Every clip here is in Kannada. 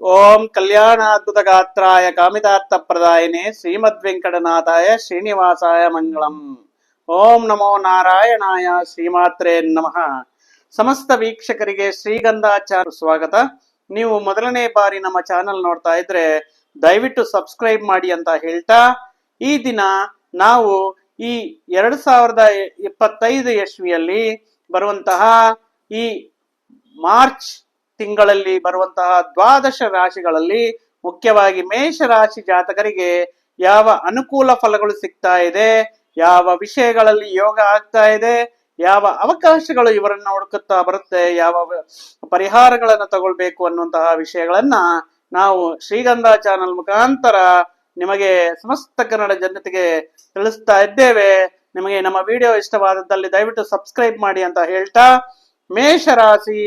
ಓಂ ಕಲ್ಯಾಣಾದ್ಭುತ ಗಾತ್ರಾಯ ಕಾಮಿತಾರ್ಥ ಪ್ರದಾಯಿನೇ ಶ್ರೀಮದ್ ವೆಂಕಟನಾಥಾಯ ಶ್ರೀನಿವಾಸಾಯ ಮಂಗಳಂ. ಓಂ ನಮೋ ನಾರಾಯಣಾಯ ಶ್ರೀಮಾತ್ರೇ ನಮಃ. ಸಮಸ್ತ ವೀಕ್ಷಕರಿಗೆ ಶ್ರೀಗಂಧಾಚಾರ ಸ್ವಾಗತ. ನೀವು ಮೊದಲನೇ ಬಾರಿ ನಮ್ಮ ಚಾನೆಲ್ ನೋಡ್ತಾ ಇದ್ರೆ ದಯವಿಟ್ಟು ಸಬ್ಸ್ಕ್ರೈಬ್ ಮಾಡಿ ಅಂತ ಹೇಳ್ತಾ, ಈ ದಿನ ನಾವು ಈ ಎರಡು ಸಾವಿರದ ಇಪ್ಪತ್ತೈದು ಯಶ್ವಿಯಲ್ಲಿ ಬರುವಂತಹ ಈ ಮಾರ್ಚ್ ತಿಂಗಳಲ್ಲಿ ಬರುವಂತಹ ದ್ವಾದಶ ರಾಶಿಗಳಲ್ಲಿ ಮುಖ್ಯವಾಗಿ ಮೇಷ ರಾಶಿ ಜಾತಕರಿಗೆ ಯಾವ ಅನುಕೂಲ ಫಲಗಳು ಸಿಗ್ತಾ ಇದೆ, ಯಾವ ವಿಷಯಗಳಲ್ಲಿ ಯೋಗ ಆಗ್ತಾ ಇದೆ, ಯಾವ ಅವಕಾಶಗಳು ಇವರನ್ನ ಹುಡುಕುತ್ತಾ ಬರುತ್ತೆ, ಯಾವ ಪರಿಹಾರಗಳನ್ನು ತಗೊಳ್ಬೇಕು ಅನ್ನುವಂತಹ ವಿಷಯಗಳನ್ನ ನಾವು ಶ್ರೀಗಂಧ ಚಾನಲ್ ಮುಖಾಂತರ ನಿಮಗೆ ಸಮಸ್ತ ಕನ್ನಡ ಜನತೆಗೆ ತಿಳಿಸ್ತಾ ಇದ್ದೇವೆ. ನಿಮಗೆ ನಮ್ಮ ವಿಡಿಯೋ ಇಷ್ಟವಾದದ್ದಲ್ಲಿ ದಯವಿಟ್ಟು ಸಬ್ಸ್ಕ್ರೈಬ್ ಮಾಡಿ ಅಂತ ಹೇಳ್ತಾ ಮೇಷರಾಶಿ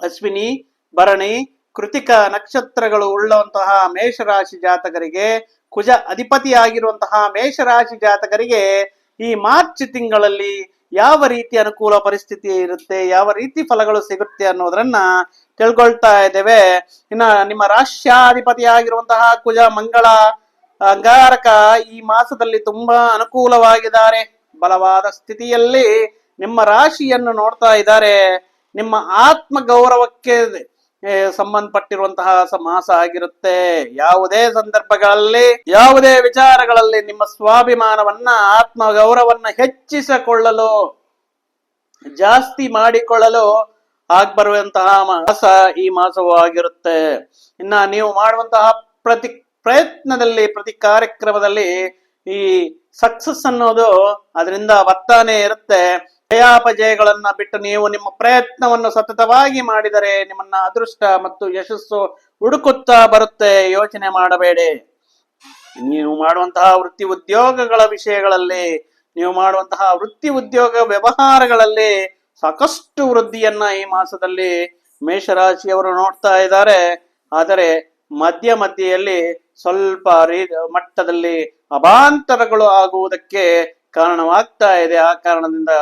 ಅಶ್ವಿನಿ, ಭರಣಿ, ಕೃತಿಕ ನಕ್ಷತ್ರಗಳು ಉಳ್ಳುವಂತಹ ಮೇಷರಾಶಿ ಜಾತಕರಿಗೆ ಕುಜ ಅಧಿಪತಿಯಾಗಿರುವಂತಹ ಮೇಷರಾಶಿ ಜಾತಕರಿಗೆ ಈ ಮಾರ್ಚ್ ತಿಂಗಳಲ್ಲಿ ಯಾವ ರೀತಿ ಅನುಕೂಲ ಪರಿಸ್ಥಿತಿ ಇರುತ್ತೆ, ಯಾವ ರೀತಿ ಫಲಗಳು ಸಿಗುತ್ತೆ ಅನ್ನೋದನ್ನ ತಿಳ್ಕೊಳ್ತಾ ಇದ್ದೇವೆ. ಇನ್ನ ನಿಮ್ಮ ರಾಷ್ಟ್ರಾಧಿಪತಿಯಾಗಿರುವಂತಹ ಕುಜ, ಮಂಗಳ, ಅಂಗಾರಕ ಈ ಮಾಸದಲ್ಲಿ ತುಂಬಾ ಅನುಕೂಲವಾಗಿದ್ದಾರೆ. ಬಲವಾದ ಸ್ಥಿತಿಯಲ್ಲಿ ನಿಮ್ಮ ರಾಶಿಯನ್ನು ನೋಡ್ತಾ ಇದ್ದಾರೆ. ನಿಮ್ಮ ಆತ್ಮ ಗೌರವಕ್ಕೆ ಸಂಬಂಧಪಟ್ಟಿರುವಂತಹ ಸಮಾಸ ಆಗಿರುತ್ತೆ. ಯಾವುದೇ ಸಂದರ್ಭಗಳಲ್ಲಿ, ಯಾವುದೇ ವಿಚಾರಗಳಲ್ಲಿ ನಿಮ್ಮ ಸ್ವಾಭಿಮಾನವನ್ನ ಆತ್ಮ ಗೌರವನ್ನ ಹೆಚ್ಚಿಸಿಕೊಳ್ಳಲು, ಜಾಸ್ತಿ ಮಾಡಿಕೊಳ್ಳಲು ಆಗ್ಬರುವಂತಹ ಮಾಸ ಈ ಮಾಸವೂ ಆಗಿರುತ್ತೆ. ಇನ್ನ ನೀವು ಮಾಡುವಂತಹ ಪ್ರತಿ ಪ್ರಯತ್ನದಲ್ಲಿ, ಪ್ರತಿ ಕಾರ್ಯಕ್ರಮದಲ್ಲಿ ಈ ಸಕ್ಸಸ್ ಅನ್ನೋದು ಅದರಿಂದ ಬರ್ತಾನೆ ಇರುತ್ತೆ. ಜಯಾಪಜಯಗಳನ್ನ ಬಿಟ್ಟು ನೀವು ನಿಮ್ಮ ಪ್ರಯತ್ನವನ್ನು ಸತತವಾಗಿ ಮಾಡಿದರೆ ನಿಮ್ಮನ್ನ ಅದೃಷ್ಟ ಮತ್ತು ಯಶಸ್ಸು ಹುಡುಕುತ್ತಾ ಬರುತ್ತೆ. ಯೋಚನೆ ಮಾಡಬೇಡಿ. ನೀವು ಮಾಡುವಂತಹ ವೃತ್ತಿ ಉದ್ಯೋಗಗಳ ವಿಷಯಗಳಲ್ಲಿ, ನೀವು ಮಾಡುವಂತಹ ವೃತ್ತಿ ಉದ್ಯೋಗ ವ್ಯವಹಾರಗಳಲ್ಲಿ ಸಾಕಷ್ಟು ವೃದ್ಧಿಯನ್ನ ಈ ಮಾಸದಲ್ಲಿ ಮೇಷರಾಶಿಯವರು ನೋಡ್ತಾ ಇದ್ದಾರೆ. ಆದರೆ ಮಧ್ಯ ಮಧ್ಯೆಯಲ್ಲಿ ಸ್ವಲ್ಪ ರೀ, ಮಟ್ಟದಲ್ಲಿ ಅಭಾಂತರಗಳು ಆಗುವುದಕ್ಕೆ ಕಾರಣವಾಗ್ತಾ ಇದೆ. ಆ ಕಾರಣದಿಂದ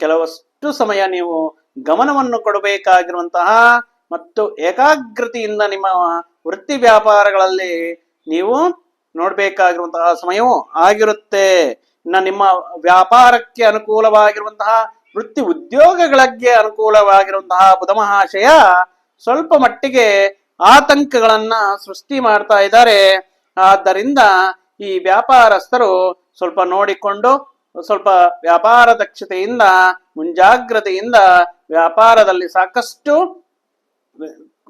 ಕೆಲವಷ್ಟು ಸಮಯ ನೀವು ಗಮನವನ್ನು ಕೊಡಬೇಕಾಗಿರುವಂತಹ ಮತ್ತು ಏಕಾಗ್ರತೆಯಿಂದ ನಿಮ್ಮ ವೃತ್ತಿ ವ್ಯಾಪಾರಗಳಲ್ಲಿ ನೀವು ನೋಡ್ಬೇಕಾಗಿರುವಂತಹ ಸಮಯವೂ ಆಗಿರುತ್ತೆ. ಇನ್ನ ನಿಮ್ಮ ವ್ಯಾಪಾರಕ್ಕೆ ಅನುಕೂಲವಾಗಿರುವಂತಹ ವೃತ್ತಿ ಉದ್ಯೋಗಗಳಿಗೆ ಅನುಕೂಲವಾಗಿರುವಂತಹ ಬುಧ ಮಹಾಶಯ ಸ್ವಲ್ಪ ಮಟ್ಟಿಗೆ ಆತಂಕಗಳನ್ನ ಸೃಷ್ಟಿ ಮಾಡ್ತಾ ಇದ್ದಾರೆ. ಆದ್ದರಿಂದ ಈ ವ್ಯಾಪಾರಸ್ಥರು ಸ್ವಲ್ಪ ನೋಡಿಕೊಂಡು ಸ್ವಲ್ಪ ವ್ಯಾಪಾರ ದಕ್ಷತೆಯಿಂದ, ಮುಂಜಾಗ್ರತೆಯಿಂದ ವ್ಯಾಪಾರದಲ್ಲಿ ಸಾಕಷ್ಟು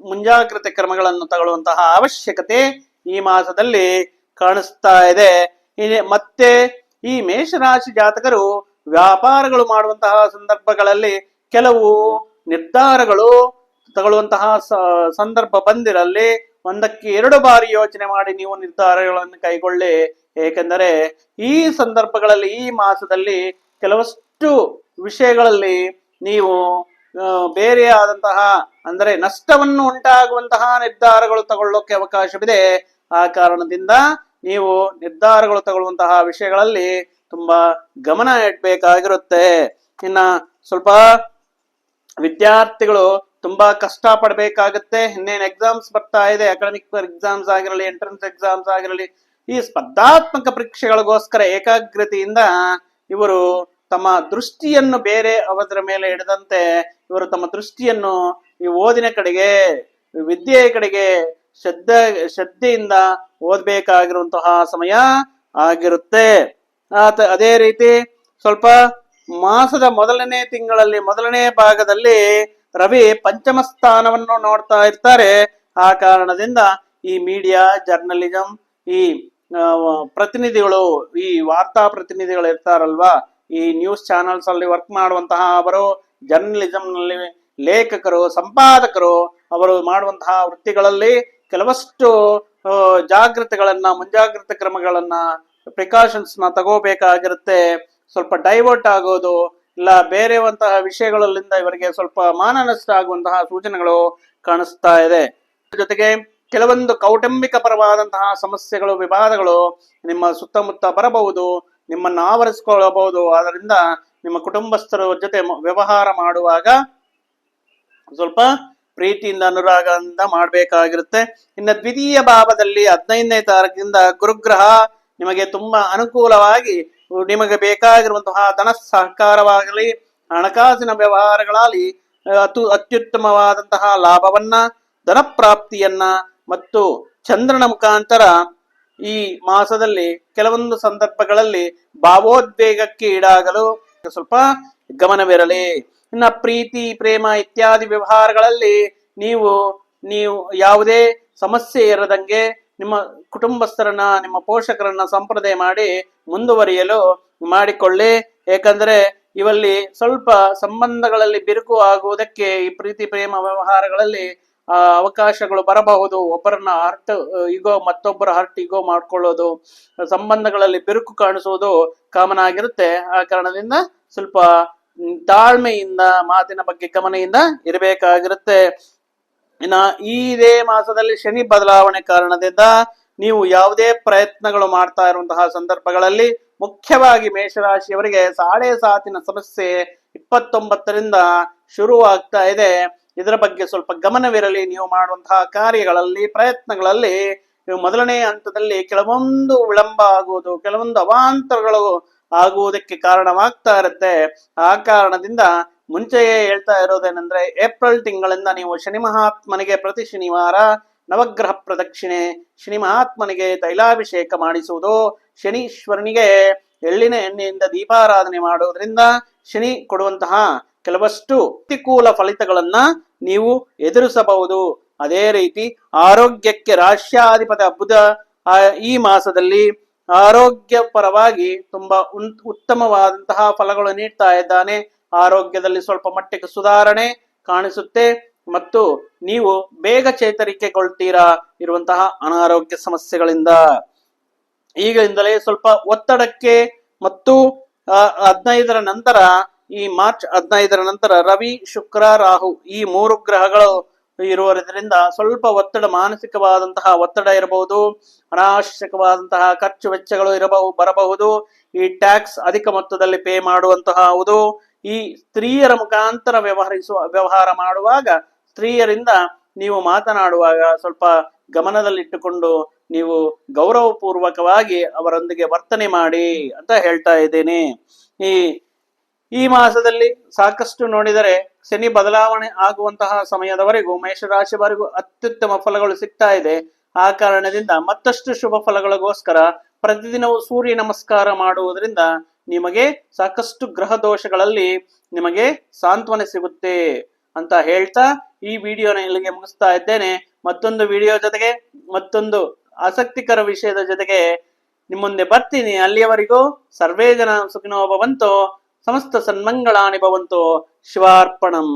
ಮುಂಜಾಗ್ರತೆ ಕ್ರಮಗಳನ್ನು ತಗೊಳ್ಳುವಂತಹ ಅವಶ್ಯಕತೆ ಈ ಮಾಸದಲ್ಲಿ ಕಾಣಿಸ್ತಾ ಇದೆ. ಮತ್ತೆ ಈ ಮೇಷರಾಶಿ ಜಾತಕರು ವ್ಯಾಪಾರಗಳು ಮಾಡುವಂತಹ ಸಂದರ್ಭಗಳಲ್ಲಿ ಕೆಲವು ನಿರ್ಧಾರಗಳು ತಗೊಳ್ಳುವಂತಹ ಸಂದರ್ಭ ಬಂದಿರಲ್ಲಿ ಒಂದಕ್ಕೆ ಎರಡು ಬಾರಿ ಯೋಚನೆ ಮಾಡಿ ನೀವು ನಿರ್ಧಾರಗಳನ್ನು ಕೈಗೊಳ್ಳಿ ಏಕೆಂದರೆ ಈ ಸಂದರ್ಭಗಳಲ್ಲಿ, ಈ ಮಾಸದಲ್ಲಿ ಕೆಲವಷ್ಟು ವಿಷಯಗಳಲ್ಲಿ ನೀವು ಬೇರೆ ಆದಂತಹ, ಅಂದರೆ ನಷ್ಟವನ್ನು ಉಂಟಾಗುವಂತಹ ನಿರ್ಧಾರಗಳು ತಗೊಳ್ಳೋಕೆ ಅವಕಾಶವಿದೆ. ಆ ಕಾರಣದಿಂದ ನೀವು ನಿರ್ಧಾರಗಳು ತಗೊಳ್ಳುವಂತಹ ವಿಷಯಗಳಲ್ಲಿ ತುಂಬಾ ಗಮನ ಇಡಬೇಕಾಗಿರುತ್ತೆ. ಇನ್ನ ಸ್ವಲ್ಪ ವಿದ್ಯಾರ್ಥಿಗಳು ತುಂಬಾ ಕಷ್ಟ ಪಡ್ಬೇಕಾಗತ್ತೆ ಇನ್ನೇನು ಎಕ್ಸಾಮ್ಸ್ ಬರ್ತಾ ಇದೆ ಅಕಾಡೆಮಿಕ್ ಎಕ್ಸಾಮ್ಸ್ ಆಗಿರಲಿ ಎಂಟ್ರೆನ್ಸ್ ಎಕ್ಸಾಮ್ಸ್ ಆಗಿರಲಿ ಈ ಸ್ಪರ್ಧಾತ್ಮಕ ಪರೀಕ್ಷೆಗಳಿಗೋಸ್ಕರ ಏಕಾಗ್ರತೆಯಿಂದ ಇವರು ತಮ್ಮ ದೃಷ್ಟಿಯನ್ನು ಬೇರೆ ಅವರ ಮೇಲೆ ಹಿಡಿದಂತೆ ಇವರು ತಮ್ಮ ದೃಷ್ಟಿಯನ್ನು ಈ ಓದಿನ ಕಡೆಗೆ, ವಿದ್ಯೆಯ ಕಡೆಗೆ ಶ್ರದ್ಧ, ಶ್ರದ್ಧೆಯಿಂದ ಓದ್ಬೇಕಾಗಿರುವಂತಹ ಸಮಯ ಆಗಿರುತ್ತೆ. ಆತ ಅದೇ ರೀತಿ ಸ್ವಲ್ಪ ಮಾಸದ ಮೊದಲನೇ ತಿಂಗಳಲ್ಲಿ ಮೊದಲನೇ ಭಾಗದಲ್ಲಿ ರವಿ ಪಂಚಮ ಸ್ಥಾನವನ್ನು ನೋಡ್ತಾ ಇರ್ತಾರೆ. ಆ ಕಾರಣದಿಂದ ಈ ಮೀಡಿಯಾ ಜರ್ನಲಿಸಂ ಈ ಪ್ರತಿನಿಧಿಗಳು, ಈ ವಾರ್ತಾ ಪ್ರತಿನಿಧಿಗಳು ಇರ್ತಾರಲ್ವಾ? ಈ ನ್ಯೂಸ್ ಚಾನೆಲ್ಸ್ ಅಲ್ಲಿ ವರ್ಕ್ ಮಾಡುವಂತಹ ಅವರು ಜರ್ನಲಿಸಂ ನಲ್ಲಿ ಲೇಖಕರು, ಸಂಪಾದಕರು, ಅವರು ಮಾಡುವಂತಹ ವೃತ್ತಿಗಳಲ್ಲಿ ಕೆಲವಷ್ಟು ಜಾಗ್ರತೆಗಳನ್ನ ಜಾಗೃತೆಗಳನ್ನ, ಮುಂಜಾಗ್ರತೆ ಕ್ರಮಗಳನ್ನ ಪ್ರಿಕಾಷನ್ಸ್ನ ತಗೋಬೇಕಾಗಿರುತ್ತೆ. ಸ್ವಲ್ಪ ಡೈವರ್ಟ್ ಆಗೋದು, ಇಲ್ಲ ಬೇರೆವಂತಹ ವಿಷಯಗಳಲ್ಲಿಂದ ಇವರಿಗೆ ಸ್ವಲ್ಪ ಮಾನನಷ್ಟ ಆಗುವಂತಹ ಸೂಚನೆಗಳು ಕಾಣಿಸ್ತಾ ಇದೆ. ಜೊತೆಗೆ ಕೆಲವೊಂದು ಕೌಟುಂಬಿಕ ಪರವಾದಂತಹ ಸಮಸ್ಯೆಗಳು, ವಿವಾದಗಳು ನಿಮ್ಮ ಸುತ್ತಮುತ್ತ ಬರಬಹುದು, ನಿಮ್ಮನ್ನು ಆವರಿಸಿಕೊಳ್ಳಬಹುದು. ಆದ್ದರಿಂದ ನಿಮ್ಮ ಕುಟುಂಬಸ್ಥರ ಜೊತೆ ವ್ಯವಹಾರ ಮಾಡುವಾಗ ಸ್ವಲ್ಪ ಪ್ರೀತಿಯಿಂದ, ಅನುರಾಗದಿಂದ ಮಾಡಬೇಕಾಗಿರುತ್ತೆ. ಇನ್ನು ದ್ವಿತೀಯ ಭಾವದಲ್ಲಿ ಹದಿನೈದನೇ ತಾರೀಕಿನಿಂದ ಗುರುಗ್ರಹ ನಿಮಗೆ ತುಂಬಾ ಅನುಕೂಲವಾಗಿ ನಿಮಗೆ ಬೇಕಾಗಿರುವಂತಹ ಧನ ಸಹಕಾರವಾಗಲಿ, ಹಣಕಾಸಿನ ವ್ಯವಹಾರಗಳಲ್ಲಿ ಅತು, ಅತ್ಯುತ್ತಮವಾದಂತಹ ಲಾಭವನ್ನ, ಧನ ಪ್ರಾಪ್ತಿಯನ್ನ ಮತ್ತು ಚಂದ್ರನ ಮುಖಾಂತರ ಈ ಮಾಸದಲ್ಲಿ ಕೆಲವೊಂದು ಸಂದರ್ಭಗಳಲ್ಲಿ ಭಾವೋದ್ವೇಗಕ್ಕೆ ಈಡಾಗಲು ಸ್ವಲ್ಪ ಗಮನವಿರಲಿ. ಇನ್ನ ಪ್ರೀತಿ, ಪ್ರೇಮ ಇತ್ಯಾದಿ ವ್ಯವಹಾರಗಳಲ್ಲಿ ನೀವು ನೀವು ಯಾವುದೇ ಸಮಸ್ಯೆ ಇರದಂಗೆ ನಿಮ್ಮ ಕುಟುಂಬಸ್ಥರನ್ನ, ನಿಮ್ಮ ಪೋಷಕರನ್ನ ಸಂಪ್ರದಾಯ ಮಾಡಿ ಮುಂದುವರಿಯಲು ಮಾಡಿಕೊಳ್ಳಿ. ಏಕೆಂದರೆ ಇವಲ್ಲಿ ಸ್ವಲ್ಪ ಸಂಬಂಧಗಳಲ್ಲಿ ಬಿರುಕು ಆಗುವುದಕ್ಕೆ ಈ ಪ್ರೀತಿ, ಪ್ರೇಮ ವ್ಯವಹಾರಗಳಲ್ಲಿ ಅವಕಾಶಗಳು ಬರಬಹುದು. ಒಬ್ಬರನ್ನ ಹರ್ಟ್ ಈಗೋ ಮತ್ತೊಬ್ಬರ ಹರ್ಟ್ ಈಗೋ ಮಾಡ್ಕೊಳ್ಳೋದು, ಸಂಬಂಧಗಳಲ್ಲಿ ಬಿರುಕು ಕಾಣಿಸುವುದು ಕಾಮನ್ ಆಗಿರುತ್ತೆ. ಆ ಕಾರಣದಿಂದ ಸ್ವಲ್ಪ ತಾಳ್ಮೆಯಿಂದ, ಮಾತಿನ ಬಗ್ಗೆ ಗಮನೆಯಿಂದ ಇರಬೇಕಾಗಿರುತ್ತೆ. ಇನ್ನ ಈ ಇದೇ ಮಾಸದಲ್ಲಿ ಶನಿ ಬದಲಾವಣೆ ಕಾರಣದಿಂದ ನೀವು ಯಾವುದೇ ಪ್ರಯತ್ನಗಳು ಮಾಡ್ತಾ ಇರುವಂತಹ ಸಂದರ್ಭಗಳಲ್ಲಿ ಮುಖ್ಯವಾಗಿ ಮೇಷರಾಶಿಯವರಿಗೆ ಸಾಳೆ ಸಾತಿನ ಸಮಸ್ಯೆ ಇಪ್ಪತ್ತೊಂಬತ್ತರಿಂದ ಶುರುವಾಗ್ತಾ ಇದೆ. ಇದರ ಬಗ್ಗೆ ಸ್ವಲ್ಪ ಗಮನವಿರಲಿ. ನೀವು ಮಾಡುವಂತಹ ಕಾರ್ಯಗಳಲ್ಲಿ, ಪ್ರಯತ್ನಗಳಲ್ಲಿ ನೀವು ಮೊದಲನೇ ಹಂತದಲ್ಲಿ ಕೆಲವೊಂದು ವಿಳಂಬ ಆಗುವುದು, ಕೆಲವೊಂದು ಅವಾಂತರಗಳು ಆಗುವುದಕ್ಕೆ ಕಾರಣವಾಗ್ತಾ ಇರುತ್ತೆ. ಆ ಕಾರಣದಿಂದ ಮುಂಚೆಯೇ ಹೇಳ್ತಾ ಇರೋದೇನೆಂದ್ರೆ, ಏಪ್ರಿಲ್ ತಿಂಗಳಿಂದ ನೀವು ಶನಿ ಮಹಾತ್ಮನಿಗೆ ಪ್ರತಿ ಶನಿವಾರ ನವಗ್ರಹ ಪ್ರದಕ್ಷಿಣೆ, ಶನಿ ಮಹಾತ್ಮನಿಗೆ ತೈಲಾಭಿಷೇಕ ಮಾಡಿಸುವುದು, ಶನೀಶ್ವರನಿಗೆ ಎಳ್ಳಿನ ಎಣ್ಣೆಯಿಂದ ದೀಪಾರಾಧನೆ ಮಾಡುವುದರಿಂದ ಶನಿ ಕೊಡುವಂತಹ ಕೆಲವಷ್ಟು ಪ್ರತಿಕೂಲ ಫಲಿತಗಳನ್ನ ನೀವು ಎದುರಿಸಬಹುದು. ಅದೇ ರೀತಿ ಆರೋಗ್ಯಕ್ಕೆ ರಾಷ್ಟ್ರಾಧಿಪತಿ ಬುಧ ಈ ಮಾಸದಲ್ಲಿ ಆರೋಗ್ಯ ಪರವಾಗಿ ತುಂಬಾ ಉತ್ತಮವಾದಂತಹ ಫಲಗಳು ನೀಡ್ತಾ ಇದ್ದಾನೆ. ಆರೋಗ್ಯದಲ್ಲಿ ಸ್ವಲ್ಪ ಮಟ್ಟಿಗೆ ಸುಧಾರಣೆ ಕಾಣಿಸುತ್ತೆ. ಮತ್ತು ನೀವು ಬೇಗ ಚೇತರಿಕೆಗೊಳ್ತೀರಾ ಇರುವಂತಹ ಅನಾರೋಗ್ಯ ಸಮಸ್ಯೆಗಳಿಂದ. ಈಗಿಂದಲೇ ಸ್ವಲ್ಪ ಒತ್ತಡಕ್ಕೆ ಮತ್ತು ಹದಿನೈದರ ನಂತರ ಈ ಮಾರ್ಚ್ ಹದಿನೈದರ ನಂತರ ರವಿ, ಶುಕ್ರ, ರಾಹು ಈ ಮೂರು ಗ್ರಹಗಳು ಇರುವುದರಿಂದ ಸ್ವಲ್ಪ ಒತ್ತಡ, ಮಾನಸಿಕವಾದಂತಹ ಒತ್ತಡ ಇರಬಹುದು, ಅನಾವಶ್ಯಕವಾದಂತಹ ಖರ್ಚು ವೆಚ್ಚಗಳು ಇರಬಹುದು ಬರಬಹುದು. ಈ ಟ್ಯಾಕ್ಸ್ ಅಧಿಕ ಮೊತ್ತದಲ್ಲಿ ಪೇ ಮಾಡುವಂತಹವುದು ಈ ಸ್ತ್ರೀಯರ ಮುಖಾಂತರ ವ್ಯವಹರಿಸುವ, ವ್ಯವಹಾರ ಮಾಡುವಾಗ ಸ್ತ್ರೀಯರಿಂದ ನೀವು ಮಾತನಾಡುವಾಗ ಸ್ವಲ್ಪ ಗಮನದಲ್ಲಿಟ್ಟುಕೊಂಡು ನೀವು ಗೌರವಪೂರ್ವಕವಾಗಿ ಅವರೊಂದಿಗೆ ವರ್ತನೆ ಮಾಡಿ ಅಂತ ಹೇಳ್ತಾ ಇದ್ದೇನೆ. ಈ ಈ ಮಾಸದಲ್ಲಿ ಸಾಕಷ್ಟು ನೋಡಿದರೆ ಶನಿ ಬದಲಾವಣೆ ಆಗುವಂತಹ ಸಮಯದವರೆಗೂ ಮೇಷರಾಶಿವರೆಗೂ ಅತ್ಯುತ್ತಮ ಫಲಗಳು ಸಿಗ್ತಾ ಇದೆ. ಆ ಕಾರಣದಿಂದ ಮತ್ತಷ್ಟು ಶುಭ ಫಲಗಳಿಗೋಸ್ಕರ ಪ್ರತಿದಿನವೂ ಸೂರ್ಯ ನಮಸ್ಕಾರ ಮಾಡುವುದರಿಂದ ನಿಮಗೆ ಸಾಕಷ್ಟು ಗ್ರಹ ದೋಷಗಳಲ್ಲಿ ನಿಮಗೆ ಸಾಂತ್ವನೆ ಸಿಗುತ್ತೆ ಅಂತ ಹೇಳ್ತಾ ಈ ವಿಡಿಯೋನ ಇಲ್ಲಿಗೆ ಮುಗಿಸ್ತಾ ಇದ್ದೇನೆ. ಮತ್ತೊಂದು ವಿಡಿಯೋ ಜೊತೆಗೆ ಮತ್ತೊಂದು ಆಸಕ್ತಿಕರ ವಿಷಯದ ಜೊತೆಗೆ ನಿಮ್ಮ ಮುಂದೆ ಬರ್ತೀನಿ. ಅಲ್ಲಿಯವರೆಗೂ ಸರ್ವೇ ಜನ ಸುಖಿನೋ సమస్త సన్మంగళాని భవంతో శివార్పణం.